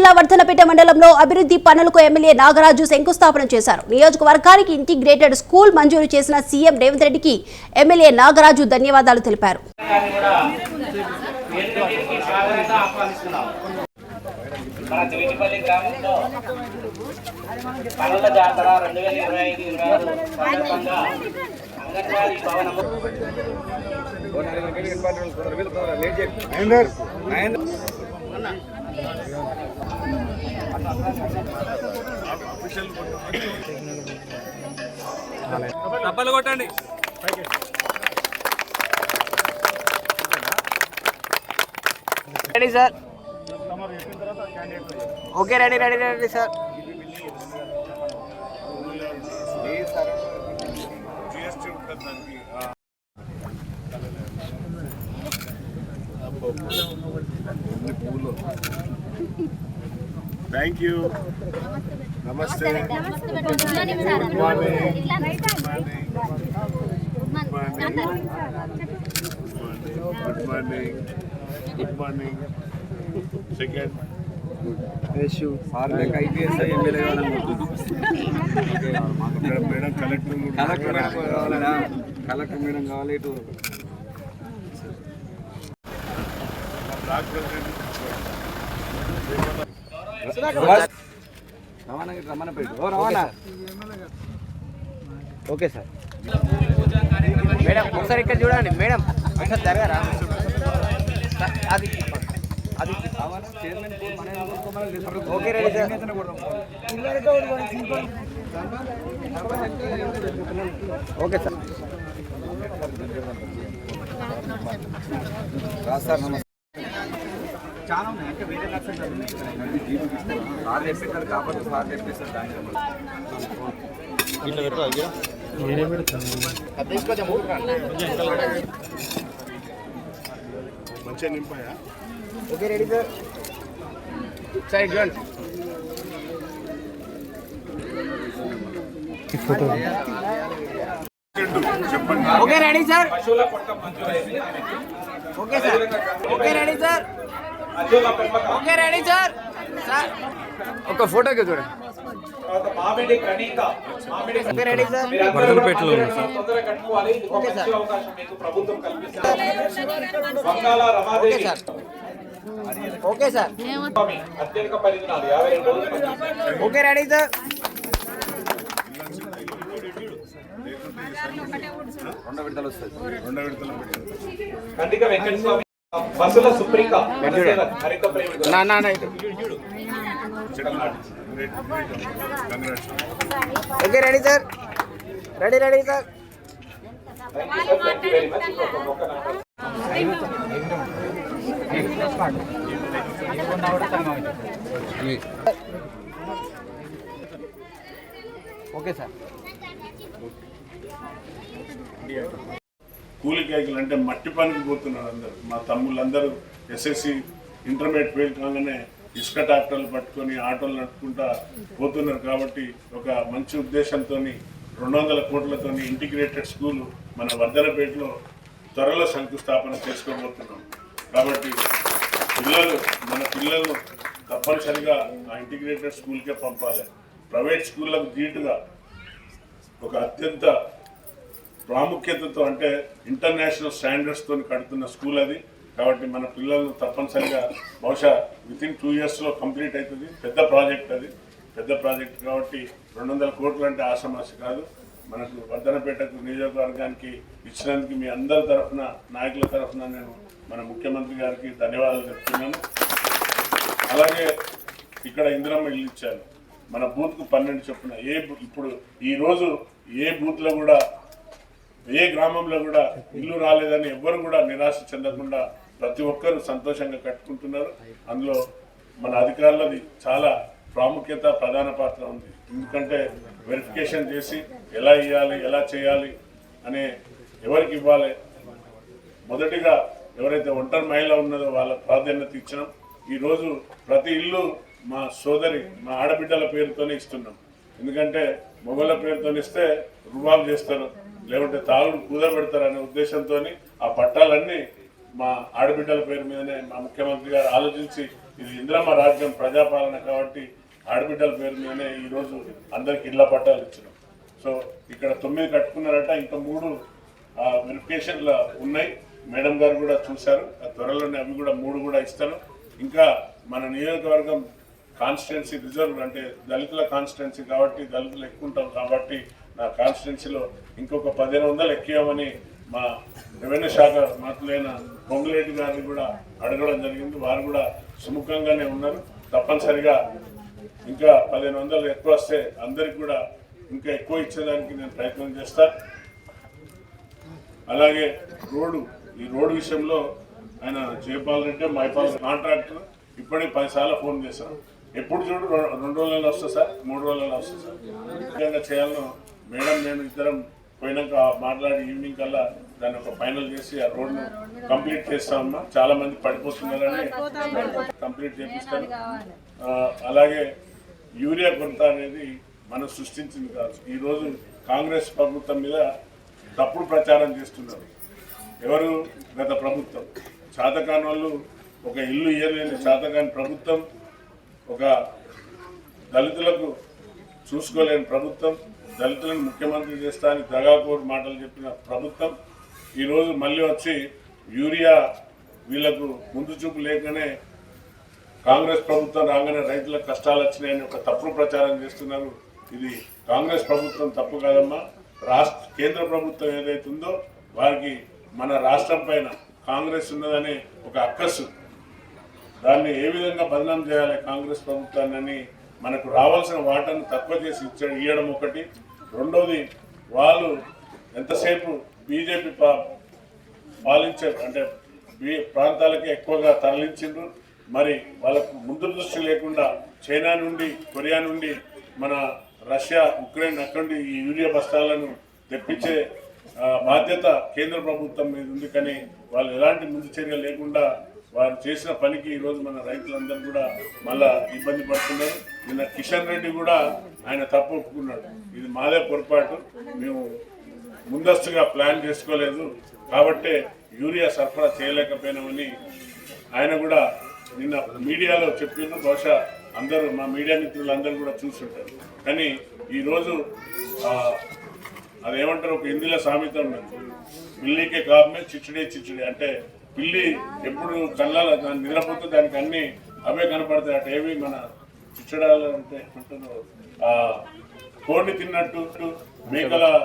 జిల్లా వర్ధనపేట మండలంలో అభివృద్ధి పనులకు ఎమ్మెల్యే నాగరాజు శంకుస్థాపన చేశారు. నియోజకవర్గానికి ఇంటిగ్రేటెడ్ స్కూల్ మంజూరు చేసిన సీఎం రేవంత్ రెడ్డికి ఎమ్మెల్యే నాగరాజు ధన్యవాదాలు తెలిపారు. భవనం డబ్బాలు కొట్టండి. Ready sir. Okay ready ready ready sir. Thank you నమస్తే good morning good morning good morning second sir మీకు IPS MLA madam collector collector కావాలనా కలెక్టర్ మేడం కావాలి ఇటు రవాణా పెట్టు రవాణా ఓకే సార్. మేడం ఒకసారి ఇక్కడ చూడండి. మేడం ఒకసారి జరగరా? అది అది okay ready sir. Okay sir. Sir నమస్తే. చాలా ఉన్నాయి అంటే వేరే నర్సరీ సార్ చెప్పేసారు కాకపోతే సార్ చెప్పేసారు దాని మంచిగా నింపాయా ఓకే రెడీ సార్ సరే చూడండి చెప్పండి okay ready sir okay sir okay ready sir okay ready sir. Sir. ఒక ఫోటోకి చూడండి. మామిడి ఓకే రెడీ సార్. ఓకే రెండు సార్. రెండు విడతలు వస్తుంది రెండో విడతల కందిక వెంకట బస్సుల సుప్రీక హరిత okay ready sir. Ready ready sir. Okay sir. కూలి కాయకులు అంటే మట్టి పనికి పోతున్నారు అందరు. మా తమ్ముళ్ళందరూ ఎస్ఎస్సి ఇంటర్మీడియట్ ఫెయిల్ కాగానే ఇసుక ట్రాక్టర్లు పట్టుకొని ఆటోలు నడుపుకుంటా పోతున్నారు కాబట్టి ఒక మంచి ఉద్దేశంతో రెండు వందల కోట్లతో ఇంటిగ్రేటెడ్ స్కూల్ మన వర్ధనపేటలో త్వరలో శంకుస్థాపన చేసుకోబోతున్నాం. కాబట్టి పిల్లలు మన పిల్లలు తప్పనిసరిగా ఆ ఇంటిగ్రేటెడ్ స్కూల్కే పంపాలి. ప్రైవేట్ స్కూళ్ళకు దీటుగా ఒక అత్యంత ప్రాముఖ్యతతో అంటే ఇంటర్నేషనల్ స్టాండర్డ్స్ కడుతున్న స్కూల్ అది. కాబట్టి మన పిల్లలు తప్పనిసరిగా బహుశా విత్ ఇన్ టూ ఇయర్స్లో కంప్లీట్ అవుతుంది పెద్ద ప్రాజెక్ట్ అది. పెద్ద ప్రాజెక్ట్ కాబట్టి రెండు వందల కోట్లు అంటే ఆసమాస కాదు. మనకు వర్ధనపేటకు నియోజకవర్గానికి ఇచ్చినందుకు మీ అందరి తరఫున నాయకుల తరఫున నేను మన ముఖ్యమంత్రి గారికి ధన్యవాదాలు చెప్తున్నాను. అలాగే ఇక్కడ ఇందిరమ్మ ఇల్లు ఇచ్చారు. మన బూత్కు పన్నెండు చొప్పున ఏ ఇప్పుడు ఈ రోజు ఏ బూత్లో కూడా ఏ గ్రామంలో కూడా ఇల్లు రాలేదని ఎవ్వరు కూడా నిరాశ చెందకుండా ప్రతి ఒక్కరూ సంతోషంగా కట్టుకుంటున్నారు. అందులో మన అధికారులది చాలా ప్రాముఖ్యత ప్రధాన పాత్ర ఉంది. ఎందుకంటే వెరిఫికేషన్ చేసి ఎలా ఇవ్వాలి ఎలా చేయాలి అనే ఎవరికి ఇవ్వాలి? మొదటిగా ఎవరైతే ఒంటరి మహిళ ఉన్నదో వాళ్ళ ప్రాధాన్యత ఇచ్చినాం. ఈరోజు ప్రతి ఇల్లు మా సోదరి మా ఆడబిడ్డల పేరుతోనే ఇస్తున్నాం. ఎందుకంటే మొగల పేరుతో ఇస్తే రుబాబు చేస్తారు. లేకుంటే తాగుడు కూదబెడతారనే అనే ఉద్దేశంతో ఆ పట్టాలన్నీ మా ఆడబిడ్డల పేరు మీదనే మా ముఖ్యమంత్రి గారు ఆలోచించి ఇది ఇంద్రమ్మ రాజ్యం ప్రజాపాలన కాబట్టి ఆడబిడ్డల పేరు మీదనే ఈరోజు అందరికి ఇళ్ళ పట్టాలు ఇచ్చినాం. సో ఇక్కడ తొమ్మిది కట్టుకున్నారట ఇంకా మూడు వెరిఫికేషన్లు ఉన్నాయి. మేడం గారు కూడా చూశారు. ఆ త్వరలోనే అవి కూడా మూడు కూడా ఇస్తారు ఇంకా మన నియోజకవర్గం కాన్స్టిట్యున్సీ రిజర్వ్ అంటే దళితుల కాన్స్టిట్యున్సీ కాబట్టి దళితులు ఎక్కువ ఉంటాం కాబట్టి నా కాన్స్టిట్యున్సీలో ఇంకొక పదిహేను వందలు ఎక్కామని మా రెవెన్యూ శాఖ మంత్రులైన పొంగులేటి గారిని కూడా అడగడం జరిగింది. వారు కూడా సుముఖంగానే ఉన్నారు. తప్పనిసరిగా ఇంకా పదిహేను వందలు ఎక్కువ వస్తే అందరికి కూడా ఇంకా ఎక్కువ ఇచ్చేదానికి నేను ప్రయత్నం చేస్తా. అలాగే రోడ్డు ఈ రోడ్డు విషయంలో ఆయన జయపాల్ రెడ్డి మైపాల్ కాంట్రాక్టర్ ఇప్పటికి పదిసార్లు ఫోన్ చేశాను ఎప్పుడు చూడు రెండు రోజులలో వస్తా సార్ మూడు రోజులలో వస్తా సార్. చేయాలని మేడం నేను ఇద్దరం పోయినాక మాట్లాడి ఈవినింగ్ కల్లా దాన్ని ఒక ఫైనల్ చేసి ఆ రోడ్ను కంప్లీట్ చేస్తామమ్మా చాలా మంది పడిపోతున్నారని కంప్లీట్ చేపిస్తాను. అలాగే యూరియా కొరత అనేది మనం సృష్టించింది కాదు. ఈరోజు కాంగ్రెస్ ప్రభుత్వం మీద తప్పుడు ప్రచారం చేస్తున్నారు. ఎవరు? గత ప్రభుత్వం. చాతకాని వాళ్ళు ఒక ఇల్లు ఇయ్యలేని చాతకాని ప్రభుత్వం ఒక దళితులకు చూసుకోలేని ప్రభుత్వం దళితులను ముఖ్యమంత్రి చేస్తా అని దగాకోరు మాటలు చెప్పిన ప్రభుత్వం ఈరోజు మళ్ళీ వచ్చి యూరియా వీళ్ళకు ముందు చూపు లేకనే కాంగ్రెస్ ప్రభుత్వం రాగానే రైతులకు కష్టాలు వచ్చినాయని ఒక తప్పుడు ప్రచారం చేస్తున్నారు. ఇది కాంగ్రెస్ ప్రభుత్వం తప్పు కాదమ్మా. రాష్ట్ర కేంద్ర ప్రభుత్వం ఏదైతుందో వారికి మన రాష్ట్రం పైన కాంగ్రెస్ ఉన్నదనే ఒక అక్కసు. దాన్ని ఏ విధంగా బదనాం చేయాలి కాంగ్రెస్ ప్రభుత్వాన్ని మనకు రావాల్సిన వాటాను తక్కువ చేసి ఇచ్చ- ఇవ్వడం ఒకటి. రెండోది వాళ్ళు ఎంతసేపు బీజేపీ పా పాలించే అంటే ప్రాంతాలకి ఎక్కువగా తరలించిండ్రు. మరి వాళ్ళకు ముందు దృష్టి లేకుండా చైనా నుండి కొరియా నుండి మన రష్యా ఉక్రెయిన్ అక్కడి ఈ యూరియా బస్తాలను తెప్పించే బాధ్యత కేంద్ర ప్రభుత్వం మీద ఉంది కానీ వాళ్ళు ఎలాంటి ముందు చర్య లేకుండా వారు చేసిన పనికి ఈరోజు మన రైతులందరూ కూడా మళ్ళా ఇబ్బంది పడుతున్నారు. నిన్న కిషన్ రెడ్డి కూడా ఆయన తప్పు ఒప్పుకున్నాడు. ఇది మాదే పొరపాటు. మేము ముందస్తుగా ప్లాన్ చేసుకోలేదు. కాబట్టే యూరియా సరఫరా చేయలేకపోయినామని ఆయన కూడా నిన్న మీడియాలో చెప్పిన బహుశా అందరూ మా మీడియా మిత్రులు అందరూ కూడా చూస్తుంటారు కానీ ఈరోజు అదేమంటారు ఒక హిందీలో సామెత ఉన్నది. పిల్లికే కాపమే చిచ్చుడే చిచ్చుడే. అంటే పిల్లి ఎప్పుడు కళ్ళాల దాన్ని నిద్రపోతే దానికి అన్నీ అవే కనపడతాయి. అటు ఏవి మన చిచ్చడాలు అంటే అంటున్నారు కోడిని తిన్నట్టు మేకల